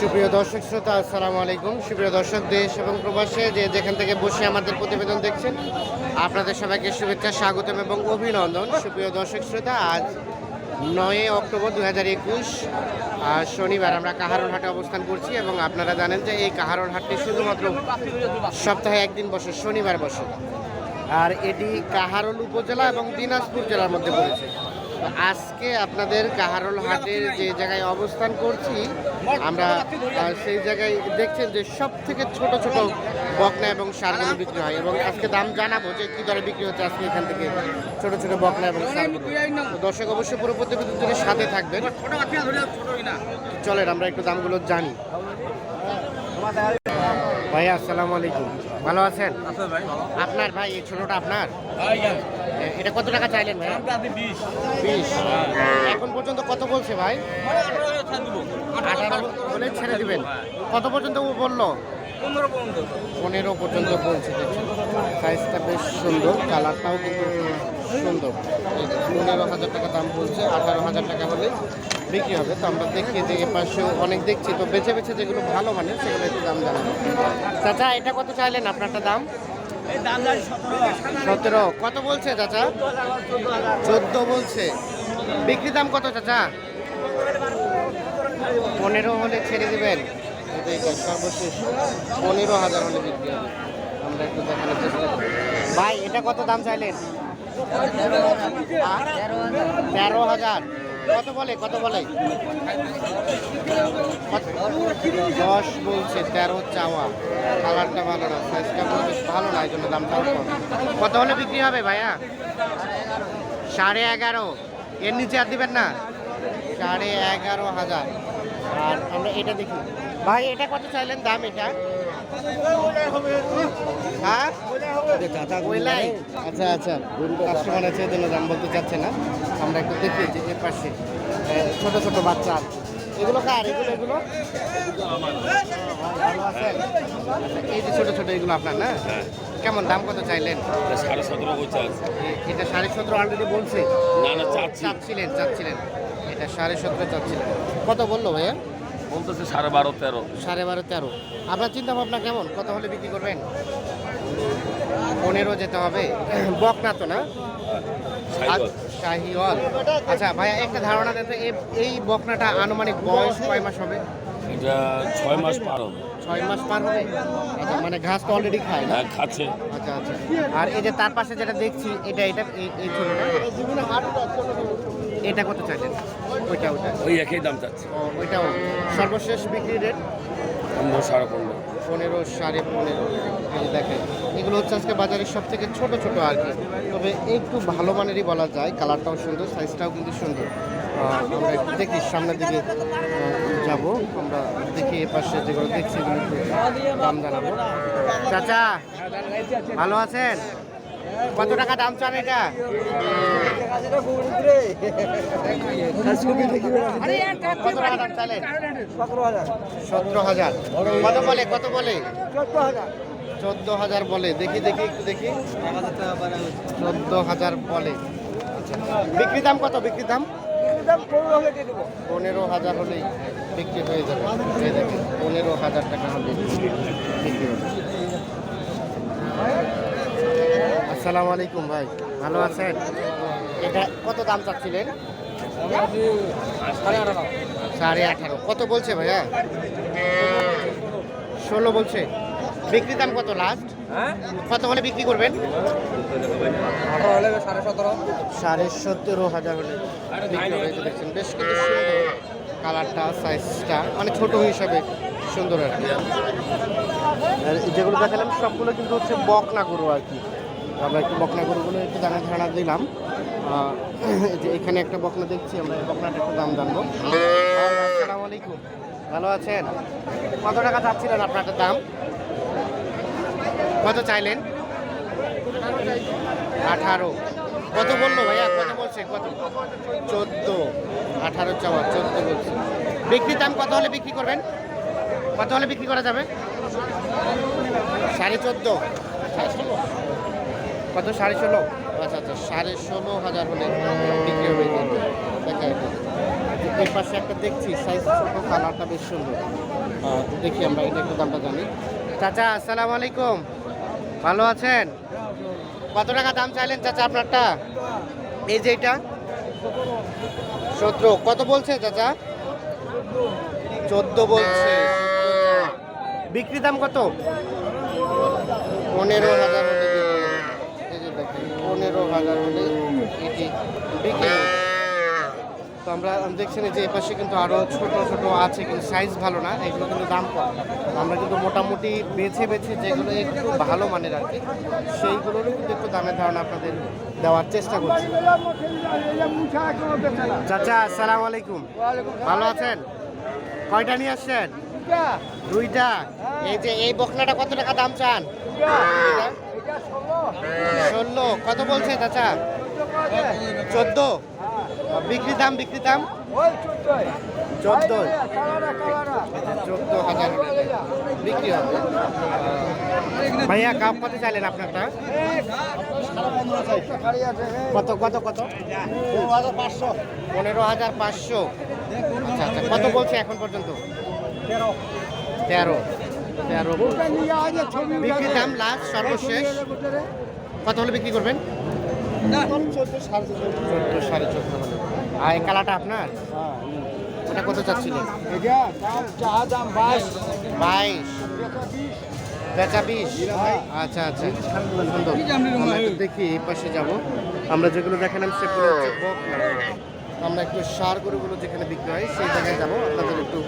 সুপ্রিয় দর্শক শ্রোতা, আসসালামু আলাইকুম। সুপ্রিয় দর্শক, দেশ এবং প্রবাসে যে যেখান থেকে বসে আমাদের প্রতিবেদন দেখছেন, আপনাদের সবাইকে শুভেচ্ছা, স্বাগতম এবং অভিনন্দন। সুপ্রিয় দর্শক শ্রোতা, আজ নয় অক্টোবর দু হাজার একুশ শনিবার আমরা কাহারোল হাটে অবস্থান করছি এবং আপনারা জানেন যে এই কাহারোল হাটটি শুধুমাত্র সপ্তাহে একদিন বসে, শনিবার বসে। আর এটি কাহারোল উপজেলা এবং দিনাজপুর জেলার মধ্যে পড়েছে। আজকে আপনাদের কাহারোল হাটের যে জায়গায় অবস্থান করছি আমরা সেই জায়গায় দেখছেন যে সব থেকে ছোট ছোট বকনা এবং সারগুলো বিক্রি হয়। এবং আজকে দাম জানাব যে কী দরে বিক্রি হচ্ছে আজকে এখান থেকে ছোট ছোট বকনা এবং সারগুলো দর্শক অবশ্যই পুরো প্রতিবেদনের সাথে থাকবেন। চলেন আমরা একটু দামগুলো জানি। ভাইয়া আসসালামু আলাইকুম। ভালো আছেন? আপনার ভাই এই ছোটটা আপনার? এটা কত টাকা চাইলেন ভাই? বিশ। এখন পর্যন্ত কত বলছে ভাই? আঠারো বলে ছেড়ে দিবেন। কত পর্যন্ত ও বলল? পনেরো পর্যন্ত। বলছে দেখছেন সাইজটা বেশ সুন্দর কালারটাও কিন্তু সুন্দর। পনেরো হাজার টাকা দাম বলছে আঠারো হাজার টাকা হলে বিক্রি হবে তো আমরা দেখি যে এ পাশেও অনেক দেখছি। তো বেছে বেছে যেগুলো ভালো মানে সেগুলো একটু দাম জানাব চাচা এটা কত চাইলেন আপনারটা দাম? সতেরো। কত বলছে চাচা? চোদ্দ বলছে। বিক্রি দাম কত চাচা? পনেরো হলে ছেড়ে দেবেন। সর্বশেষ। পনেরো হাজার হলে বিক্রি হবে। আমরা একটু দেখানোর চেষ্টা করি। ভাই এটা কত দাম চাইলেন? তেরো হাজার। কত বলে কত বলে? দশ বলছে তেরো চাওয়া। কালারটা ভালো না সাইজটা ভালো না এই জন্য দামটা কত হলে বিক্রি হবে ভাইয়া? সাড়ে এগারো। এর নিচে আর দিবেন না? সাড়ে এগারো হাজার। আর আমরা এটা দেখি। ভাই এটা কত চাইলেন দাম এটা? হ্যাঁ? আচ্ছা আচ্ছা। কাস্টমার আছে জন্য দাম বলতে চাচ্ছে না। আমরা একটু দেখি যে এর পাশে ছোট ছোট বাচ্চা আছে। এগুলো কার? এগুলো এগুলো? ভালো আছেন? আচ্ছা, এই যে ছোট ছোট এগুলো আপনার না? কেমন দাম কত চাইলেন? সাড়ে সতেরো এটা সাড়ে সতেরো অলরেডি বলছে। না না চাচ্ছি। চাচ্ছিলেন চাচ্ছিলেন। এটা সাড়ে সতেরো চাচ্ছিলেন। কত বলল ভাইয়া? বলতেছে সাড়ে বারো তেরো। সাড়ে বারো তেরো। আপনার চিন্তা ভাবনা কেমন? কত হলে বিক্রি করবেন? পনেরো যেতে হবে। বক না তো না? শাহিওয়াল আচ্ছা ভাইয়া একটা ধারণা দেন তো এই- এই বকনাটা আনুমানিক বয়স কয় মাস হবে? এটা ছয় মাস পার হবে। ছয় মাস পার হবে? আচ্ছা মানে ঘাস তো অলরেডি খায় না? হ্যাঁ খাচ্ছে। আচ্ছা আচ্ছা। আর এই যে তার পাশে যেটা দেখছি এটা এটা এই- ছোটটা? এটা কত চাইলেন ওইটা ওইটা। ওই একই দাম চাচ্ছে। ওইটাও। সর্বশেষ বিক্রি রেট সাড়ে পনেরো। পনেরো, সাড়ে পনেরো, এই দেখেন। এগুলো হচ্ছে আজকে বাজারের সব থেকে ছোটো ছোটো আর কি। তবে একটু ভালো মানেরই বলা যায়, কালারটাও সুন্দর সাইজটাও কিন্তু সুন্দর। আমরা একটু দেখি, সামনের দিকে যাব। আমরা দেখি এ পাশে যেগুলো দেখছি দাম জানাব। চাচা, ভালো আছেন? কত টাকা দাম চান এটা? কত টাকা দাম চালেন সতেরো হাজার। কত বলে? কত বলে? চোদ্দ হাজার বলে। দেখি দেখি একটু দেখি। চোদ্দ হাজার বলে। আচ্ছা। বিক্রি দাম কত? বিক্রি দাম? পনেরো হাজার হলেই বিক্রি হয়ে যাবে। পনেরো হাজার টাকা হলে বিক্রি হবে। আসসালামু আলাইকুম ভাই ভালো আছেন? এটা কত দাম চাচ্ছিলেন? সাড়ে আঠারো। কত বলছে ভাইয়া? ষোলো বলছে। বিক্রি দাম কত লাস্ট কত হলে বিক্রি করবেন? সাড়ে সতেরো। হাজার হলে। দেখছেন। বেশ কিন্তু সুন্দর কালারটা সাইজটা মানে ছোট হিসাবে সুন্দর আর কি। যেগুলো দেখালাম সবগুলো কিন্তু হচ্ছে বকনা গরু আর কি। আমরা একটু বকনা গরুগুলো একটু জানা ধারণা দিলাম। যে এখানে একটা বকনা দেখছি, আমরা বকনাটা একটু দাম জানব। আসসালামু আলাইকুম। ভালো আছেন? কত টাকা চাচ্ছিলেন আপনারটা দাম? কত চাইলেন? আঠারো। কত বলল ভাইয়া? কত বলছে? কত? চোদ্দ। আঠারো চাওয়া, চোদ্দ বলছে। বিক্রির দাম কত হলে বিক্রি করবেন? কত হলে বিক্রি করা যাবে? সাড়ে চোদ্দ। কত? সাড়ে ষোলো? আচ্ছা আচ্ছা সাড়ে ষোলো হাজার হলে বিক্রি হয়ে যাবে দেখা। পাশে একটা দেখছি সাইজ ছোট কালারটা বেশ সুন্দর। দেখি আমরা এটা একটু দামটা জানি। চাচা আসসালামু আলাইকুম। ভালো আছেন? কত টাকা দাম চাইলেন চাচা আপনারটা? এই যে এটা। সতেরো। কত বলছে চাচা? চোদ্দ বলছে। বিক্রি দাম কত? পনেরো হাজার পনেরো হলে এটি বিক্রি তো আমরা দেখছেন যে এপাশে কিন্তু আরও ছোট ছোট আছে কিন্তু সাইজ ভালো না এগুলো কিন্তু দাম কম। আমরা কিন্তু মোটামুটি বেছে বেছে যেগুলো একটু ভালো মানের আর কি সেইগুলোরও কিন্তু একটু দামের ধারণা আপনাদের দেওয়ার চেষ্টা করছি। চাচা আসসালামু আলাইকুম। ভালো আছেন? কয়টা নিয়ে আসছেন? দুইটা। এই যে এই বকনাটা কত টাকা দাম চান? ষোলো। কত বলছে চাচা? চোদ্দ। বিক্রি দাম বিক্রি দাম? চোদ্দ। চোদ্দ হাজার বিক্রি হবে। ভাইয়া, কাপ কত চাইলেন আপনারটা? কত কত কত? পনেরো হাজার পাঁচশো। আচ্ছা আচ্ছা কত বলছে এখন পর্যন্ত? তেরো। তেরো। সর্বশেষ। কত হলে বিক্রি করবেন? সাড়ে আর এই কালাটা আপনার? ওটা কত চাচ্ছিলেন? বাইশ। আচ্ছা আচ্ছা। দেখি, এই পাশে যাব। আমরা যেগুলো দেখালাম, সেগুলো। আমরা একটু সার গরুগুলো যেখানে বিক্রি হয় সেই জায়গায় যাব। আপনাদের একটু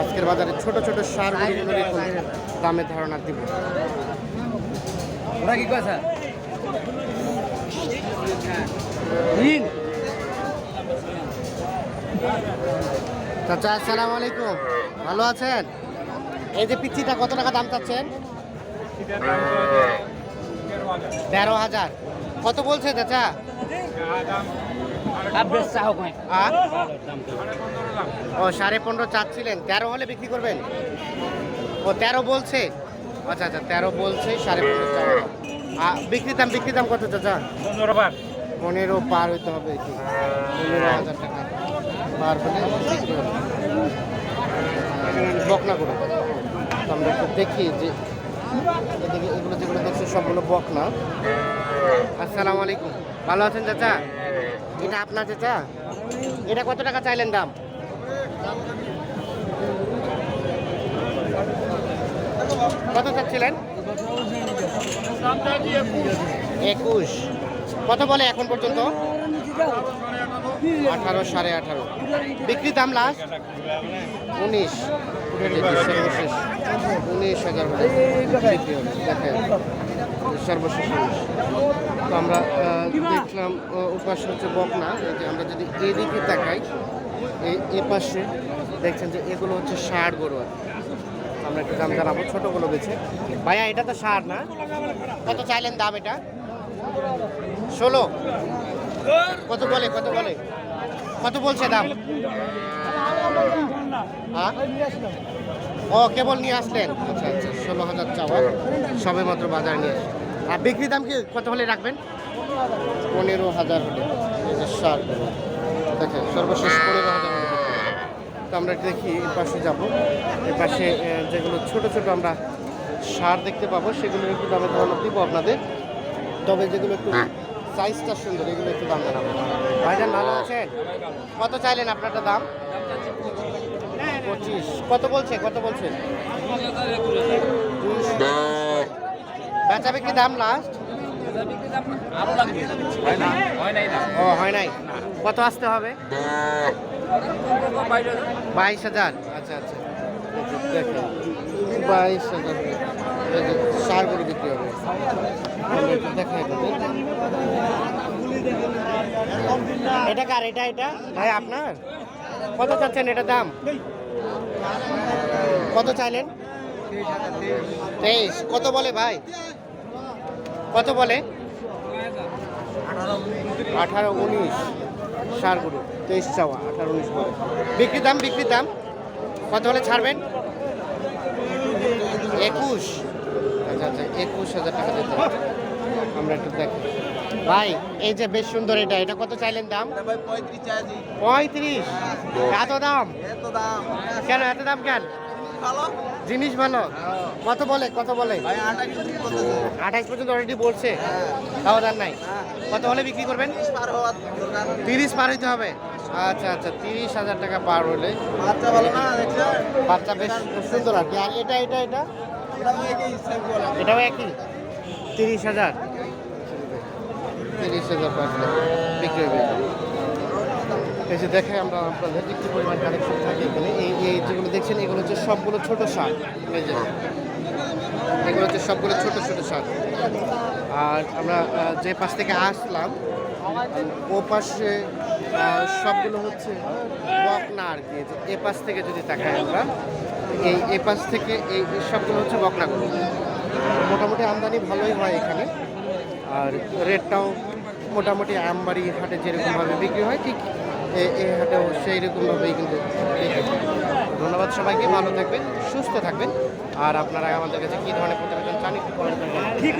আজকের বাজারে ছোট ছোট সার গরুগুলোর একটু দামের ধারণা দিব। ওরা কি কথা চাচা আসসালামু আলাইকুম। ভালো আছেন? এই যে পিচ্ছিটা কত টাকা দাম চাচ্ছেন? তেরো হাজার। কত বলছে চাচা আবেশ চাহ কয় আর ও সাড়ে পনেরো চাচ্ছিলেন। তেরো হলে বিক্রি করবেন? ও তেরো বলছে? আচ্ছা আচ্ছা তেরো বলছে সাড়ে পনেরো চাওয়া আ, বিক্রি দাম বিক্রি দাম কত চাচা? পনেরো বার পনেরো পার হইতে হবে পনেরো হাজার টাকা। পার হলে বিক্রি হবে। বকনা করে। আমরা একটু দেখি যে এগুলো যেগুলো দেখছি সবগুলো বকনা আসসালামু আলাইকুম। ভালো আছেন চাচা? এটা আপনার চাচা? এটা কত টাকা চাইলেন দাম? কত চাচ্ছিলেন? একুশ। কত বলে এখন পর্যন্ত? আঠারো সাড়ে আঠারো। বিক্রি দাম লাস্ট উনিশ। উনিশ হাজার দেখেন। সর্বশেষ তো আমরা দেখলাম ওপাশে হচ্ছে বকনা। যে আমরা যদি এদিকে তাকাই, এ পাশে দেখছেন যে এগুলো হচ্ছে ষাট গরু আমরা একটু দাম জানাব, ছোটোগুলো বেছে। ভাইয়া, এটা তো ষাট না? কত চাইলেন দাম এটা? ষোলো। কত বলে কত বলে? কত বলছে দাম? হ্যাঁ? ও কেবল নিয়ে আসলেন? আচ্ছা আচ্ছা ষোলো হাজার চাওয়া। সবে মাত্র বাজারে নিয়ে আসলেন। আর বিক্রি দাম কি কত হলে রাখবেন? পনেরো হাজার হলে। সার। দেখেন সর্বশেষ পনেরো হাজার হলে তো আমরা দেখি এই পাশে যাব। এই পাশে যেগুলো ছোট ছোট আমরা সার দেখতে পাবো সেগুলো একটু দামে ধারণা দিব আপনাদের। তবে যেগুলো একটু সাইজটা সুন্দর এগুলো একটু দাম জানাব। ভাইজান ভালো আছেন? কত চাইলেন আপনারটা দাম? পঁচিশ। কত বলছে? কত বলছে। বেচা বিক্রি দাম লাস্ট হয় হয় ও হয় নাই? কত আসতে হবে? বাইশ হাজার। আচ্ছা আচ্ছা। দেখেন বাইশ হাজার। সার করে বিক্রি হবে। দেখাই এটা কার? এটা এটা? ভাই আপনার? কত চাচ্ছেন এটা দাম? কত চাইলেন? তেইশ। কত বলে ভাই? কত বলে? আঠারো উনিশ। সার গরু তেইশ চাওয়া, আঠারো উনিশ বলে। বিক্রি দাম বিক্রি দাম? কত হলে ছাড়বেন? একুশ। আচ্ছা আচ্ছা একুশ হাজার টাকা দিতে। আমরা একটু দেখি। ভাই এই যে বেশ সুন্দর এটা। এটা কত চাইলেন দাম? পঁয়ত্রিশ এত দাম? এত দাম। কেন এত দাম কেন? জিনিস ভালো? কত বলে কত বলে? আঠাইশ পর্যন্ত অলরেডি বলছে। তাও দাম নাই। কত হলে বিক্রি করবেন? তিরিশ পার হইতে হবে? আচ্ছা আচ্ছা তিরিশ হাজার টাকা পার হলে। বাচ্চা ভালো না বাচ্চা বেশ সুন্দর আর কি। আর এটা এটা এটা? এটাও একই? তিরিশ হাজার? তিরিশ হাজার পাঁচটা বিক্রি হবে। এই যে দেখে আমরা আপনাদের কি পরিমাণ কালেকশন থাকে এখানে। এই এই যেগুলো দেখছেন, এগুলো হচ্ছে সবগুলো ছোট সার। এই যে, এগুলো হচ্ছে সবগুলো ছোট ছোট সার। আর আমরা যে পাশ থেকে আসলাম, ও পাশে সবগুলো হচ্ছে বকনা আর কি। এ পাশ থেকে যদি তাকাই আমরা, এই, এ পাশ থেকে এই সবগুলো হচ্ছে বকনাগুলো। মোটামুটি আমদানি ভালোই হয় এখানে আর রেটটাও মোটামুটি আমবাড়ি হাটে যেরকমভাবে বিক্রি হয়, ঠিক এই হাটেও সেই রকমভাবেই কিন্তু। ধন্যবাদ সবাইকে, ভালো থাকবেন, সুস্থ থাকবেন আর আপনারা আমাদের কাছে কী ধরনের প্রতিবেদন চান একটু কমেন্ট করে জানাবেন। ঠিক